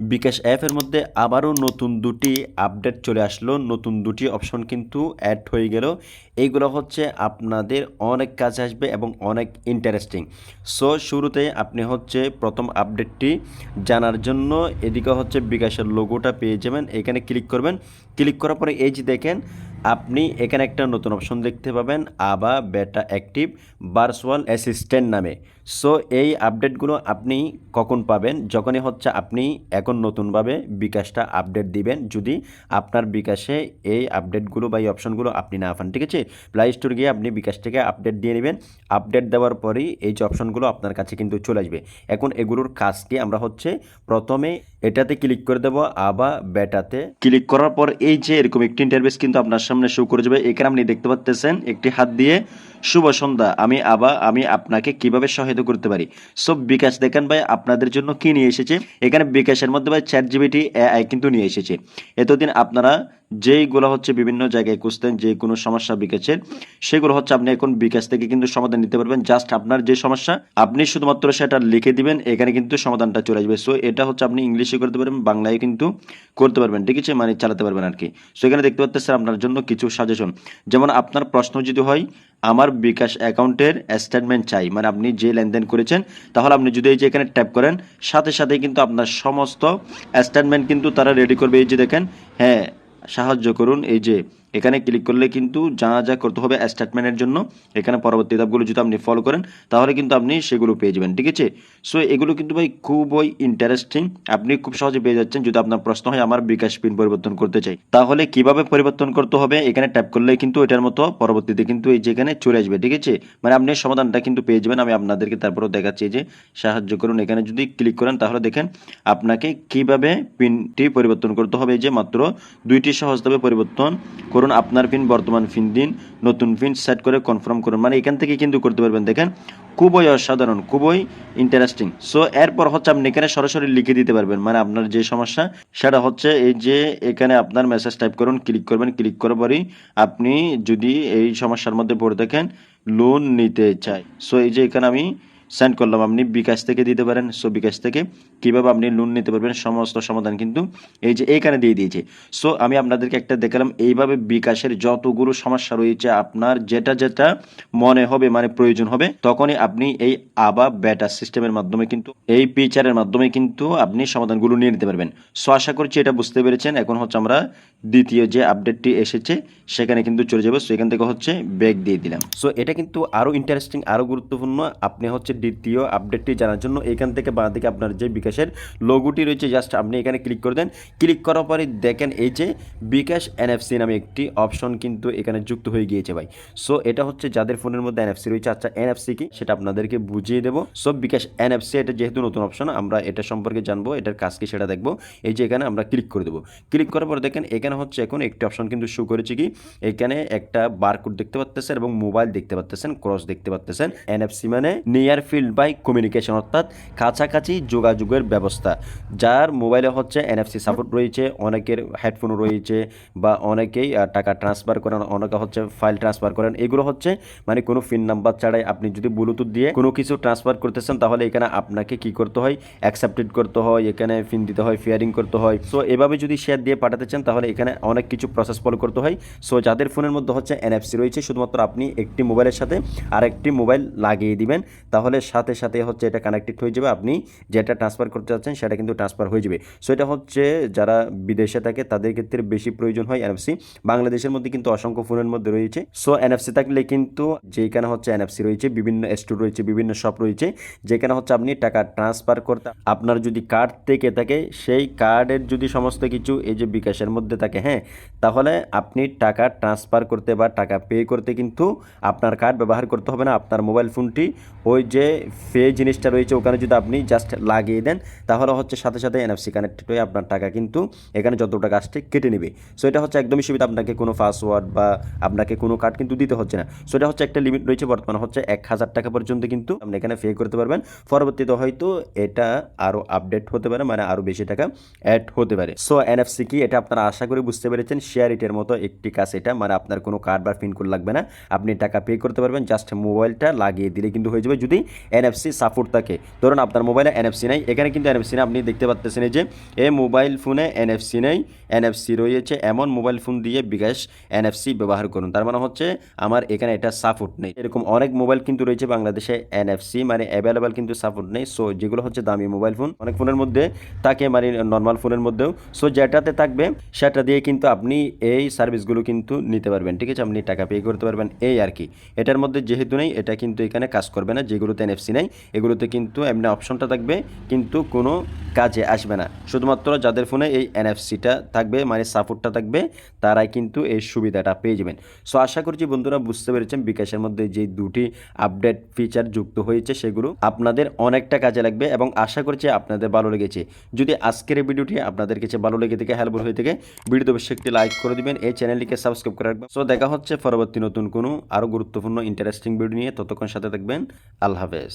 বিকাশ অ্যাপের মধ্যে আবারও নতুন দুটি আপডেট চলে আসলো। নতুন দুটি অপশন কিন্তু অ্যাড হয়ে গেল। এইগুলো হচ্ছে আপনাদের অনেক কাজে আসবে এবং অনেক ইন্টারেস্টিং সো শুরুতে আপনি হচ্ছে প্রথম আপডেটটি জানার জন্য এদিকে হচ্ছে বিকাশের লোগোটা পেয়ে যাবেন। এখানে ক্লিক করবেন। ক্লিক করার পরে এই যে দেখেন আপনি এখানে একটা নতুন অপশন দেখতে পাবেন, আবা বেটা অ্যাক্টিভ ভার্চুয়াল অ্যাসিস্ট্যান্ট নামে। সো এই আপডেটগুলো আপনি কখন পাবেন? যখনই হচ্ছে আপনি এখন নতুনভাবে বিকাশটা আপডেট দিবেন, যদি আপনার বিকাশে এই আপডেটগুলো বা এই অপশনগুলো আপনি না পান, ঠিক আছে? প্লে স্টোর গিয়ে আপনি বিকাশ থেকে আপডেট দিয়ে নেবেন। আপডেট দেওয়ার পরেই এই যে অপশনগুলো আপনার কাছে কিন্তু চলে আসবে। এখন এগুলোর কাজকে আমরা হচ্ছে প্রথমে এটাতে ক্লিক করে দেবো, আবা বেটাতে ক্লিক করার পর এই যে এরকম একটি ইন্টারভেস কিন্তু আপনার সামনে শো করে যাবে। এখানে আপনি দেখতে পাচ্তেছেন একটি হাত দিয়ে শুভ সন্ধ্যা। আমি আবা, আমি আপনাকে কীভাবে সহায়তা করতে পারি? সব বিকাশ, দেখেন ভাই, আপনাদের জন্য কি নিয়ে এসেছে? এখানে বিকাশের মধ্যে ভাই চ্যাট জিবিটি এআই কিন্তু নিয়ে এসেছে। এতদিন আপনারা যেইগুলো হচ্ছে বিভিন্ন জায়গায় খুঁজতেন যে কোনো সমস্যা বিকাশের সেগুলো হচ্ছে আপনি এখন বিকাশ থেকে কিন্তু সমাধান নিতে পারবেন। জাস্ট আপনার যে সমস্যা, আপনি শুধুমাত্র সেটা লিখে দিবেন, এখানে কিন্তু সমাধানটা চলে আসবে। সো এটা হচ্ছে আপনি ইংলিশে করতে পারবেন, বাংলায় কিন্তু করতে পারবেন, ঠিক আছে? মানে চালাতে পারবেন আর কি। সো এখানে দেখতে পাচ্ছেন আপনার জন্য কিছু সাজেশন যেমন আপনার প্রশ্ন যদি হয়, আমার বিকাশ অ্যাকাউন্টের স্টেটমেন্ট চাই। মানে আপনি যে লেনদেন করেছেন, তাহলে আপনি যদি এই যে এখানে ট্যাপ করেন, সাথে সাথে কিন্তু আপনার সমস্ত স্টেটমেন্ট কিন্তু তারা রেডি করবে। এই যে দেখেন হ্যাঁ সাহায্য করুন এই যে এখানে ক্লিক করলে কিন্তু যা যা করতে হবে স্টেটমেন্টের জন্য, এখানে পরবর্তী ধাপগুলো যদি আপনি ফলো করেন, তাহলে কিন্তু আপনি সেগুলো পেয়ে যাবেন, ঠিক আছে? সো এগুলো কিন্তু ভাই খুবই ইন্টারেস্টিং আপনি খুব সহজে পেয়ে যাচ্ছেন যদি আপনার প্রশ্ন হয়, আমার বিকাশ পিন পরিবর্তন করতে চাই। তাহলে কীভাবে পরিবর্তন করতে হবে? এখানে ট্যাপ করলে কিন্তু এটার মতো পরবর্তীতে কিন্তু এই যে এখানে চলে আসবে, ঠিক আছে? মানে আপনি সমাধানটা কিন্তু পেয়ে যাবেন। আমি আপনাদেরকে তারপরেও দেখাচ্ছি যে সাহায্য করুন। এখানে যদি ক্লিক করেন, তাহলে দেখেন আপনাকে কীভাবে পিনটি পরিবর্তন করতে হবে? যে মাত্র দুইটি সহজভাবে পরিবর্তন করুন। আপনার পিন বর্তমান পিন দিন, নতুন পিন সেট করে কনফার্ম করুন। মানে এখান থেকে কিন্তু করতে পারবেন, দেখেন, খুবই অসাধারণ, খুবই ইন্টারেস্টিং সো এরপর হচ্ছে আপনি এখানে সরাসরি লিখে দিতে পারবেন মানে আপনার যে সমস্যা, সেটা হচ্ছে এই যে এখানে আপনার মেসেজ টাইপ করুন ক্লিক করবেন ক্লিক করার পরেই আপনি যদি এই সমস্যার মধ্যে পড়ে দেখেন লোন নিতে চাই। সো এই যে এখানে আমি সেন্ড করলাম আপনি, বিকাশ থেকে দিতে পারেন। সো বিকাশ থেকে কীভাবে আপনি লোন নিতে পারবেন, সমস্ত সমাধান কিন্তু এই যে এইখানে দিয়ে দিয়েছে। সো আমি আপনাদেরকে একটা দেখালাম, এইভাবে বিকাশের যতগুলো সমস্যা রয়েছে, আপনার যেটা যেটা মনে হবে মানে প্রয়োজন হবে, তখনই আপনি এই আবা ব্যাটা সিস্টেমের মাধ্যমে কিন্তু, এই ফিচারের মাধ্যমে কিন্তু আপনি সমাধানগুলো নিয়ে নিতে পারবেন। সো আশা করছি এটা বুঝতে পেরেছেন। এখন হচ্ছে আমরা দ্বিতীয় যে আপডেটটি এসেছে, সেখানে কিন্তু চলে যাব। সো এখান থেকে হচ্ছে ব্যাগ দিয়ে দিলাম। সো এটা কিন্তু আরও ইন্টারেস্টিং আরও গুরুত্বপূর্ণ। আপনি হচ্ছে দ্বিতীয় আপডেটটি জানার জন্য এখান থেকে বাঁ দিকে আপনার যে বিকাশের লোগোটি রয়েছে জাস্ট আপনি এখানে ক্লিক করে দেন। ক্লিক করার পরে দেখেন এই যে বিকাশ এনএফসি নামে একটি অপশন কিন্তু এখানে যুক্ত হয়ে গিয়েছে ভাই। সো এটা হচ্ছে যাদের ফোনের মধ্যে এনএফসি রয়েছে। আচ্ছা এনএফসি কি? সেটা আপনাদেরকে বুঝিয়ে দেবো। সো বিকাশ এনএফসি এটা যেহেতু নতুন অপশন আমরা এটা সম্পর্কে জানব, এটার কাজ কি সেটা দেখব। এই যে এখানে আমরা ক্লিক করে দেবো। ক্লিক করার পর দেখেন, এখানে হচ্ছে এখন একটি অপশন কিন্তু শো করেছে কি? এখানে একটা বারকোড দেখতে পাচ্তেছেন এবং মোবাইল দেখতে পাচ্তেছেন ক্রস দেখতে পাচ্তেছেন এনএফসি মানে নিয়ার ফিল্ড বাই কমিউনিকেশন, অর্থাৎ কাছাকাছি যোগাযোগের ব্যবস্থা, যার মোবাইলে হচ্ছে এনএফসি সাপোর্ট রয়েছে, অনেকের হেডফোন রয়েছে বা অনেকেই টাকা ট্রান্সফার করেন, অনেকে হচ্ছে ফাইল ট্রান্সফার করেন। এগুলো হচ্ছে মানে কোনো পিন নাম্বার ছাড়াই আপনি যদি ব্লুটুথ দিয়ে কোনো কিছু ট্রান্সফার করতেছেন, তাহলে এখানে আপনাকে কি করতে হয়? অ্যাকসেপ্টেড করতে হয়, এখানে পিন দিতে হয় ফেয়ারিং করতে হয়। সো এভাবে যদি শেয়ার দিয়ে পাঠাতে চান, তাহলে এখানে অনেক কিছু প্রসেস ফলো করতে হয়। সো যাদের ফোনের মধ্যে হচ্ছে এনএফসি রয়েছে, শুধুমাত্র আপনি একটি মোবাইলের সাথে আরেকটি মোবাইল লাগিয়ে দিবেন, তাহলে সাথে সাথে হচ্ছে এটা কানেক্টেড হয়ে যাবে। আপনি যেটা ট্রান্সফার করতে চাচ্ছেন, সেটা কিন্তু ট্রান্সফার হয়ে যাবে। সো এটা হচ্ছে যারা বিদেশে থাকে, তাদের ক্ষেত্রে বেশি প্রয়োজন হয় এনএফসি বাংলাদেশের মধ্যে কিন্তু অসংখ্য ফোনের মধ্যে রয়েছে। সো এনএফসি থাকলে কিন্তু যেখানে হচ্ছে এনএফসি রয়েছে, বিভিন্ন স্টোর রয়েছে, বিভিন্ন শপ রয়েছে, যেখানে হচ্ছে আপনি টাকা ট্রান্সফার করতে, আপনার যদি কার্ড থেকে থাকে, সেই কার্ডের যদি সমস্ত কিছু এই যে বিকাশের মধ্যে থাকে হ্যাঁ তাহলে আপনি টাকা ট্রান্সফার করতে বা টাকা পে করতে কিন্তু আপনার কার্ড ব্যবহার করতে হবে না। আপনার মোবাইল ফোনটি ওই যে ফে জিনিসটা রয়েছে, ওখানে যদি আপনি জাস্ট লাগিয়ে দেন, তাহলে হচ্ছে সাথে সাথে এনএফসি কানেক্টেড হয়ে আপনার টাকা কিন্তু এখানে যত টাকা আসছে কেটে নেবে। সো এটা হচ্ছে একদমই সুবিধা আপনাকে কোনো পাসওয়ার্ড বা আপনাকে কোনো কার্ড কিন্তু দিতে হচ্ছে না। সো এটা হচ্ছে একটা লিমিট রয়েছে, বর্তমানে হচ্ছে এক হাজার টাকা পর্যন্ত কিন্তু আপনি এখানে পে করতে পারবেন। পরবর্তীতে হয়তো এটা আরও আপডেট হতে পারে মানে আরও বেশি টাকা অ্যাড হতে পারে। সো এনএফসি কি, এটা আপনারা আশা করি বুঝতে পেরেছেন শেয়ার ইটের মতো একটি কাজ এটা মানে আপনার কোনো কার্ড বা পিন কোড লাগবে না। আপনি টাকা পে করতে পারবেন জাস্ট মোবাইলটা লাগিয়ে দিলে কিন্তু হয়ে যাবে। যদি এনএফসি সাপোর্ট থাকে ধরুন আপনার মোবাইলে এনএফসি নেই, এখানে কিন্তু এনএফসি নেই। আপনি দেখতে পাচ্ছেন এই যে এই মোবাইল ফোনে এনএফসি নেই, এনএফসি রয়েছে এমন মোবাইল ফোন দিয়ে বিকাশ এনএফসি ব্যবহার করুন। তার মানে হচ্ছে আমার এখানে এটা সাপোর্ট নেই। এরকম অনেক মোবাইল কিন্তু রয়েছে বাংলাদেশে এনএফসি মানে অ্যাভেলেবেল কিন্তু সাপোর্ট নেই। সো যেগুলো হচ্ছে দামি মোবাইল ফোন, অনেক ফোনের মধ্যে থাকে মানে নর্মাল ফোনের মধ্যেও। সো যেটাতে থাকবে, সেটা দিয়ে কিন্তু আপনি এই সার্ভিসগুলো কিন্তু নিতে পারবেন। ঠিক আছে? আপনি টাকা পে করতে পারবেন। এই আর কি। এটার মধ্যে যেহেতু নেই, এটা কিন্তু এখানে কাজ করবে না। যেগুলোতে এনএফসি নেই, এগুলোতে কিন্তু এমনি অপশনটা থাকবে, কিন্তু কোনো কাজে আসবে না। শুধুমাত্র যাদের ফোনে এই এনএফসিটা থাকবে মানে সাপোর্টটা থাকবে, তারাই কিন্তু এই সুবিধাটা পেয়ে যাবেন। সো আশা করছি বন্ধুরা বুঝতে পেরেছেন বিকাশের মধ্যে যে দুটি আপডেট ফিচার যুক্ত হয়েছে, সেগুলো আপনাদের অনেকটা কাজে লাগবে এবং আশা করছি আপনাদের ভালো লেগেছে। যদি আজকের এই ভিডিওটি আপনাদের কাছে ভালো লেগে থেকে হেল্পফুল হয়ে থেকে, ভিডিওতে অবশ্যই একটি লাইক করে দিবেন, এই চ্যানেলটিকে সাবস্ক্রাইব করে রাখবেন। সো দেখা হচ্ছে পরবর্তী নতুন কোনো আরও গুরুত্বপূর্ণ ইন্টারেস্টিং ভিডিও নিয়ে, ততক্ষণ সাথে থাকবেন, আল্লাহ হাফেজ। Chavez.